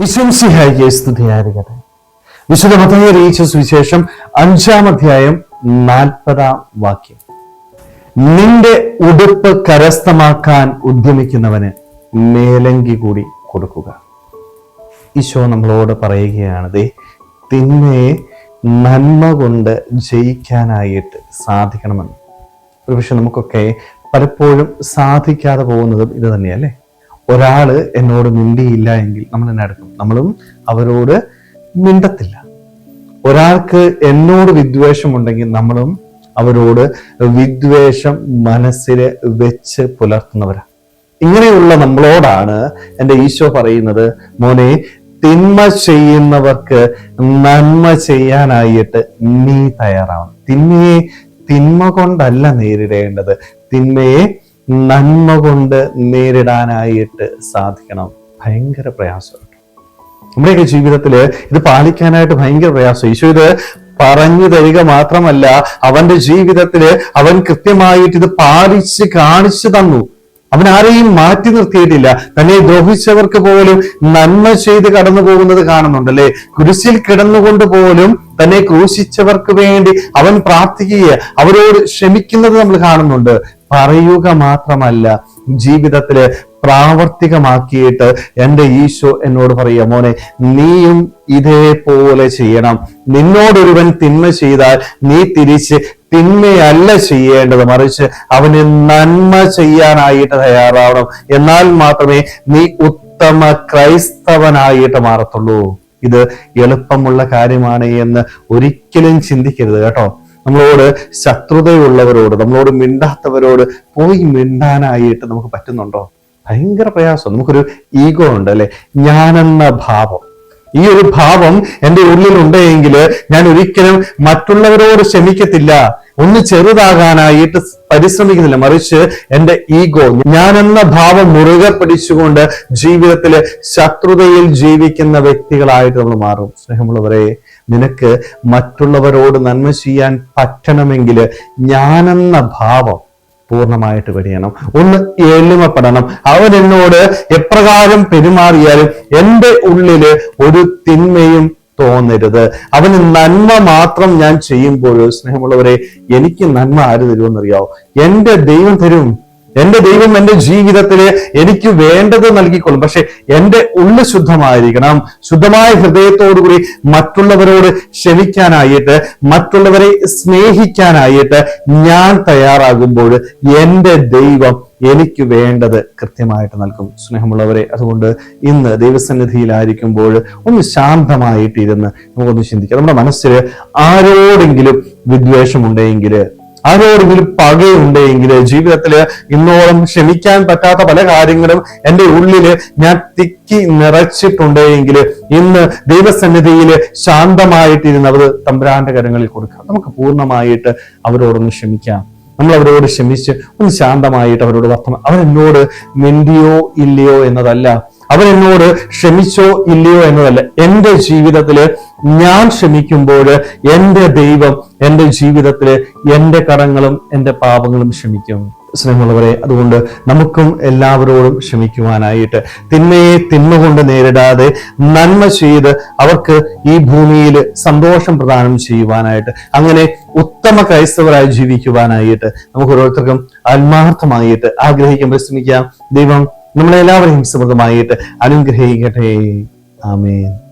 വിശംസിഹായിക്ക് സ്തുതിയായിരിക്കട്ടെ വിശുദ്ധ മതയെ അറിയിച്ച സുവിശേഷം അഞ്ചാം അധ്യായം നാൽപ്പതാം വാക്യം. നിന്റെ ഉടുപ്പ് കരസ്ഥമാക്കാൻ ഉദ്യമിക്കുന്നവന് മേലങ്കി കൂടി കൊടുക്കുക. ഈശോ നമ്മളോട് പറയുകയാണ് ദേ തിന്മയെ നന്മ കൊണ്ട് ജയിക്കാനായിട്ട് സാധിക്കണമെന്ന്. ഒരുപക്ഷെ നമുക്കൊക്കെ പലപ്പോഴും സാധിക്കാതെ പോകുന്നതും ഇത് തന്നെയല്ലേ? ഒരാൾ എന്നോട് മിണ്ടിയില്ല എങ്കിൽ നമ്മൾ എന്നെ അടുക്കും നമ്മളും അവരോട് മിണ്ടത്തില്ല. ഒരാൾക്ക് എന്നോട് വിദ്വേഷമുണ്ടെങ്കിൽ നമ്മളും അവരോട് വിദ്വേഷം മനസ്സിൽ വെച്ച് പുലർത്തുന്നവരാണ് ഇങ്ങനെയുള്ള നമ്മളോടാണ് എന്റെ ഈശോ പറയുന്നത് മോനെ തിന്മ ചെയ്യുന്നവർക്ക് നന്മ ചെയ്യാനായിട്ട് നീ തയ്യാറാവണം. തിന്മയെ തിന്മ കൊണ്ടല്ല നേരിടേണ്ടത്. തിന്മയെ നന്മ കൊണ്ട് നേരിടാനായിട്ട് സാധിക്കണം. ഭയങ്കര പ്രയാസമാണ്. നമ്മുടെയൊക്കെ ജീവിതത്തിൽ ഇത് പാലിക്കാനായിട്ട് ഭയങ്കര പ്രയാസം. ഈശോ ഇത് പറഞ്ഞു തരിക മാത്രമല്ല അവന്റെ ജീവിതത്തിൽ അവൻ കൃത്യമായിട്ട് ഇത് പാലിച്ച് കാണിച്ചു തന്നു. അവൻ ആരെയും മാറ്റി നിർത്തിയിട്ടില്ല. തന്നെ ദ്രോഹിച്ചവർക്ക് പോലും നന്മ ചെയ്ത് കടന്നു പോകുന്നത് കാണുന്നുണ്ട് അല്ലെ കുരിശിൽ കിടന്നുകൊണ്ട് പോലും തന്നെ ക്രൂശിച്ചവർക്ക് വേണ്ടി അവൻ പ്രാർത്ഥിക്കുക അവരോട് ക്ഷമിക്കുന്നത് നമ്മൾ കാണുന്നുണ്ട്. പറയുക മാത്രമല്ല ജീവിതത്തിൽ പ്രാവർത്തികമാക്കിയിട്ട് എന്റെ ഈശോ എന്നോട് പറയുക മോനെ നീയും ഇതേപോലെ ചെയ്യണം. നിന്നോടൊരുവൻ തിന്മ ചെയ്താൽ നീ തിരിച്ച് തിന്മയല്ല ചെയ്യേണ്ടത്. മറിച്ച് അവന് നന്മ ചെയ്യാനായിട്ട് തയ്യാറാവണം. എന്നാൽ മാത്രമേ നീ ഉത്തമ ക്രൈസ്തവനായിട്ട് മാറത്തുള്ളൂ. ഇത് എളുപ്പമുള്ള കാര്യമാണ് എന്ന് ഒരിക്കലും ചിന്തിക്കരുത് കേട്ടോ. നമ്മളോട് ശത്രുതയുള്ളവരോട് നമ്മളോട് മിണ്ടാത്തവരോട് പോയി മിണ്ടാനായിട്ട് നമുക്ക് പറ്റുന്നുണ്ടോ? ഭയങ്കര പ്രയാസം. നമുക്കൊരു ഈഗോ ഉണ്ട് അല്ലെ? ഞാനെന്ന ഭാവം. ഈ ഒരു ഭാവം എന്റെ ഉള്ളിൽ ഉണ്ടെങ്കിൽ ഞാൻ ഒരിക്കലും മറ്റുള്ളവരോട് ക്ഷമിക്കത്തില്ല. ഒന്ന് ചെറുതാകാനായിട്ട് പരിശ്രമിക്കുന്നില്ല. മറിച്ച് എന്റെ ഈഗോ ഞാൻ എന്ന ഭാവം മുറുകെ പിടിച്ചുകൊണ്ട് ജീവിതത്തിൽ ശത്രുതയിൽ ജീവിക്കുന്ന വ്യക്തികളായിട്ട് നമ്മൾ മാറും. സ്നേഹമുള്ളവരെ നിനക്ക് മറ്റുള്ളവരോട് നന്മ ചെയ്യാൻ പറ്റണമെങ്കിൽ ഞാനെന്ന ഭാവം പൂർണമായിട്ട് വെടിയണം. ഒന്ന് എളിമപ്പെടണം. അവൻ എന്നോട് എപ്രകാരം പെരുമാറിയാലും എന്റെ ഉള്ളിൽ ഒരു തിന്മയും തോന്നരുത്. അവന് നന്മ മാത്രം ഞാൻ ചെയ്യുമ്പോൾ സ്നേഹമുള്ളവരെ എനിക്ക് നന്മ ആര് തരുമെന്നറിയാവോ? എന്റെ ദൈവം തരും. എന്റെ ദൈവം എന്റെ ജീവിതത്തിൽ എനിക്ക് വേണ്ടത് നൽകിക്കൊള്ളും. പക്ഷെ എന്റെ ഉള്ളു ശുദ്ധമായിരിക്കണം. ശുദ്ധമായ ഹൃദയത്തോടുകൂടി മറ്റുള്ളവരോട് ക്ഷമിക്കാനായിട്ട് മറ്റുള്ളവരെ സ്നേഹിക്കാനായിട്ട് ഞാൻ തയ്യാറാകുമ്പോൾ എന്റെ ദൈവം എനിക്ക് വേണ്ടത് കൃത്യമായിട്ട് നൽകും. സ്നേഹമുള്ളവരെ അതുകൊണ്ട് ഇന്ന് ദൈവസന്നിധിയിലായിരിക്കുമ്പോൾ ഒന്ന് ശാന്തമായിട്ടിരുന്ന് നമുക്കൊന്ന് ചിന്തിക്കാം. നമ്മുടെ മനസ്സിൽ ആരോടെങ്കിലും വിദ്വേഷമുണ്ടെങ്കിൽ ആരോടെങ്കിലും പകയുണ്ടെങ്കിൽ ജീവിതത്തിൽ ഇന്നോളം ക്ഷമിക്കാൻ പറ്റാത്ത പല കാര്യങ്ങളും എന്റെ ഉള്ളിൽ ഞാൻ തിക്കി നിറച്ചിട്ടുണ്ടെങ്കിൽ ഇന്ന് ദൈവസന്നിധിയിൽ ശാന്തമായിട്ടിരുന്ന് അവർ തമ്പുരാന്റെ കരങ്ങളിൽ കൊടുക്കാം. നമുക്ക് പൂർണമായിട്ട് അവരോടൊന്ന് ക്ഷമിക്കാം. നമ്മൾ അവരോട് ക്ഷമിച്ച് ഒന്ന് ശാന്തമായിട്ട് അവരോട് വർത്തമാനം അവരെന്നോട് മിണ്ടിയോ ഇല്ലയോ എന്നതല്ല. അവരെന്നോട് ക്ഷമിച്ചോ ഇല്ലയോ എന്നതല്ല. എന്റെ ജീവിതത്തിൽ ഞാൻ ക്ഷമിക്കുമ്പോൾ എന്റെ ദൈവം എന്റെ ജീവിതത്തിൽ എന്റെ കടങ്ങളും എന്റെ പാപങ്ങളും ക്ഷമിക്കും. സ്നേഹമുള്ളവരെ അതുകൊണ്ട് നമുക്കും എല്ലാവരോടും ക്ഷമിക്കുവാനായിട്ട് തിന്മയെ തിന്മ കൊണ്ട് നേരിടാതെ നന്മ ചെയ്ത് അവർക്ക് ഈ ഭൂമിയിൽ സന്തോഷം പ്രദാനം ചെയ്യുവാനായിട്ട് അങ്ങനെ ഉത്തമ ക്രൈസ്തവരായി ജീവിക്കുവാനായിട്ട് നമുക്ക് ഓരോരുത്തർക്കും ആത്മാർത്ഥമായിട്ട് ആഗ്രഹിക്കാൻ പരിശ്രമിക്കാം ദൈവം നമ്മളെല്ലാവരെയും സമൃദ്ധമായിട്ട് അനുഗ്രഹിക്കട്ടെ. ആമേൻ.